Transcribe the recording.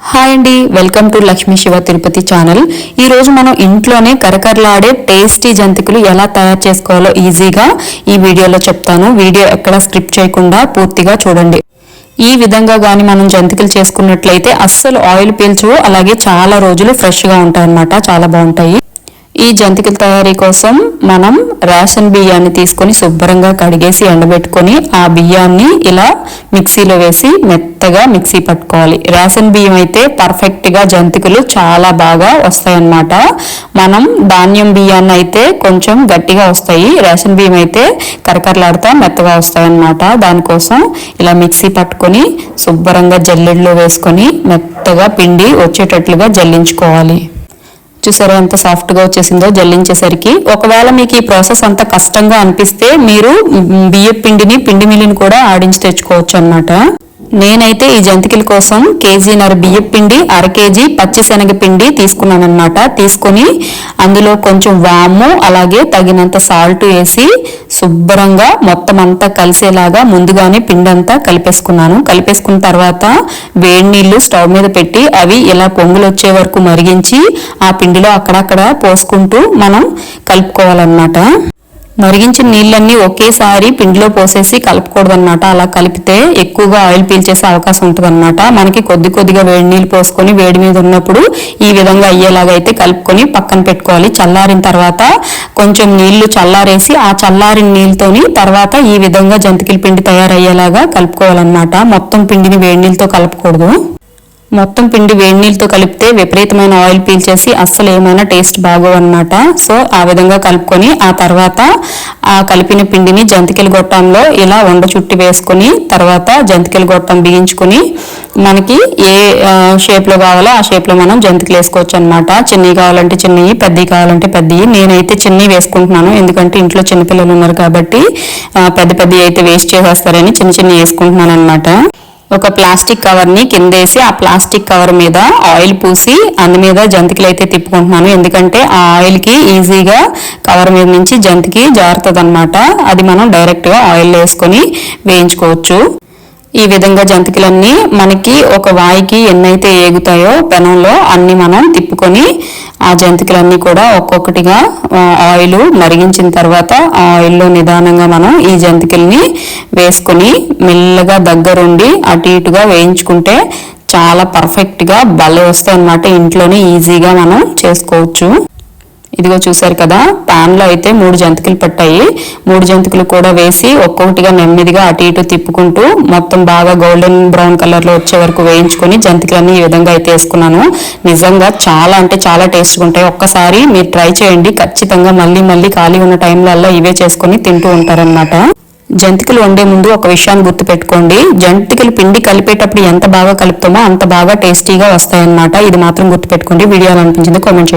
Hi అండి welcome to Lakshmi Shiva Tirupati channel. ఈ రోజు మనం ఇంట్లోనే కరకరలాడే టేస్టీ జంతికలు ఎలా తయారు చేసుకోవాలో ఈజీగా ఈ వీడియోలో చెప్తాను. వీడియో ఎక్కడ స్క్రిప్ట్ చేయకుండా పూర్తిగా చూడండి. ఈ విధంగా కానీ మనం జంతికలు చేసుకున్నట్లయితే అస్సలు ఆయిల్ పీల్చవు అలాగే చాలా రోజులు ఫ్రెష్గా ఉంటాయి అన్నమాట చాలా బాగుంటాయి. ఈ జంతికల తయారీ కోసం మనం రేషన్ బియ్యాన్ని తీసుకొని శుభ్రంగా కడిగేసి ఎండబెట్టుకొని ఆ బియ్యాన్ని ఇలా మిక్సీలో వేసి మెత్తగా మిక్సీ పట్టుకోవాలి. రేషన్ బియ్యం అయితే పర్ఫెక్ట్గా జంతికలు చాలా బాగా వస్తాయన్నమాట. మనం ధాన్యం బియ్యాన్ని అయితే కొంచెం గట్టిగా వస్తాయి. రేషన్ బియ్యం అయితే కరకరలాడుతా మెత్తగా వస్తాయన్నమాట. దానికోసం ఇలా మిక్సీ పట్టుకొని శుభ్రంగా జల్లెడలో వేసుకొని మెత్తగా పిండి వచ్చేటట్లుగా జల్లించుకోవాలి. చూసారా ఎంత సాఫ్ట్గా వచ్చేసిందో జల్లించేసరికి. ఒకవేళ మీకు ఈ ప్రాసెస్ అంత కష్టంగా అనిపిస్తే మీరు బియ్య పిండిని పిండి మిల్లిని కూడా ఆడించి తెచ్చుకోవచ్చు అన్నమాట. నేనైతే ఈ జంతికల కోసం కేజీన్నర బియ్య పిండి అర కేజీ పచ్చిశనగ పిండి తీసుకున్నాను అనమాట తీసుకొని అందులో కొంచెం వాము అలాగే తగినంత సాల్ట్ వేసి శుభ్రంగా మొత్తం అంతా కలిసేలాగా ముందుగానే పిండి అంతా కలిపేసుకున్నాను. కలిపేసుకున్న తర్వాత వేడి నీళ్ళు స్టవ్ మీద పెట్టి అవి ఇలా పొంగులు వచ్చే వరకు మరిగించి ఆ పిండిలో అక్కడక్కడ పోసుకుంటూ మనం కలుపుకోవాలన్నమాట. మరిగించిన నీళ్ళన్నీ ఒకేసారి పిండిలో పోసేసి కలపకూడదు అనమాట అలా కలిపితే ఎక్కువగా ఆయిల్ పీల్చేసే అవకాశం ఉంటుంది అనమాట మనకి కొద్ది కొద్దిగా వేడి నీళ్ళు పోసుకొని వేడి మీద ఉన్నప్పుడు ఈ విధంగా అయ్యేలాగా అయితే కలుపుకొని పక్కన పెట్టుకోవాలి. చల్లారిన తర్వాత కొంచెం నీళ్ళు చల్లారేసి ఆ చల్లారిన నీళ్ళతోని తర్వాత ఈ విధంగా జంతికల పిండి తయారయ్యేలాగా కలుపుకోవాలన్నమాట. మొత్తం పిండిని వేడి నీళ్ళతో కలపకూడదు. మొత్తం పిండి వేడి నీళ్ళతో కలిపితే విపరీతమైన ఆయిల్ పీల్చేసి అస్సలు ఏమైనా టేస్ట్ బాగో అన్నమాట సో ఆ విధంగా కలుపుకొని ఆ తర్వాత ఆ కలిపిన పిండిని జంతికల గొట్టంలో ఇలా వండ చుట్టి వేసుకొని తర్వాత జంతికల గొట్టం బిగించుకొని మనకి ఏ షేప్లో కావాలో ఆ షేప్లో మనం జంతికలు వేసుకోవచ్చు అనమాట చిన్నవి కావాలంటే చిన్నవి పెద్దవి కావాలంటే పెద్దవి. నేనైతే చిన్నవి వేసుకుంటున్నాను. ఎందుకంటే ఇంట్లో చిన్నపిల్లలు ఉన్నారు కాబట్టి పెద్ద పెద్దవి అయితే వేస్ట్ చేసేస్తారని చిన్న చిన్నవి వేసుకుంటున్నాను అనమాట ఒక ప్లాస్టిక్ కవర్ని కిందేసి ఆ ప్లాస్టిక్ కవర్ మీద ఆయిల్ పూసి అందు మీద జంతికలు అయితే తిప్పుకుంటున్నాను. ఎందుకంటే ఆ ఆయిల్కి ఈజీగా కవర్ మీద నుంచి జంతికి జారుతుంది అనమాట అది మనం డైరెక్ట్గా ఆయిల్ వేసుకొని వేయించుకోవచ్చు. ఈ విధంగా జంతికలన్నీ మనకి ఒక వాయికి ఎన్నైతే ఏగుతాయో పెనంలో అన్ని మనం తిప్పుకొని ఆ జంతికలన్నీ కూడా ఒక్కొక్కటిగా ఆయిల్ మరిగించిన తర్వాత ఆ ఆయిల్లో నిదానంగా మనం ఈ జంతికల్ని వేసుకొని మెల్లగా దగ్గరుండి అటు ఇటుగా వేయించుకుంటే చాలా పర్ఫెక్ట్గా భలే వస్తాయి అన్నమాట ఇంట్లోనే ఈజీగా మనం చేసుకోవచ్చు. ఇదిగో చూసారు కదా ప్యాన్లో అయితే మూడు జంతికలు పట్టాయి. మూడు జంతికలు కూడా వేసి ఒక్కొక్కటిగా నెమ్మదిగా అటు ఇటు తిప్పుకుంటూ మొత్తం బాగా గోల్డెన్ బ్రౌన్ కలర్లో వచ్చే వరకు వేయించుకొని జంతికలన్నీ ఈ విధంగా అయితే వేసుకున్నాను. నిజంగా చాలా అంటే చాలా టేస్ట్గా ఉంటాయి. ఒక్కసారి మీరు ట్రై చేయండి. ఖచ్చితంగా మళ్ళీ మళ్ళీ ఖాళీ ఉన్న టైంలలో ఇవే చేసుకొని తింటూ ఉంటారనమాట జంతికలు వండే ముందు ఒక విషయాన్ని గుర్తుపెట్టుకోండి. జంతికలు పిండి కలిపేటప్పుడు ఎంత బాగా కలుపుతామో అంత బాగా టేస్టీగా వస్తాయన్నమాట. ఇది మాత్రం గుర్తుపెట్టుకోండి. వీడియో అనిపించింది కామెంట్ చేయండి.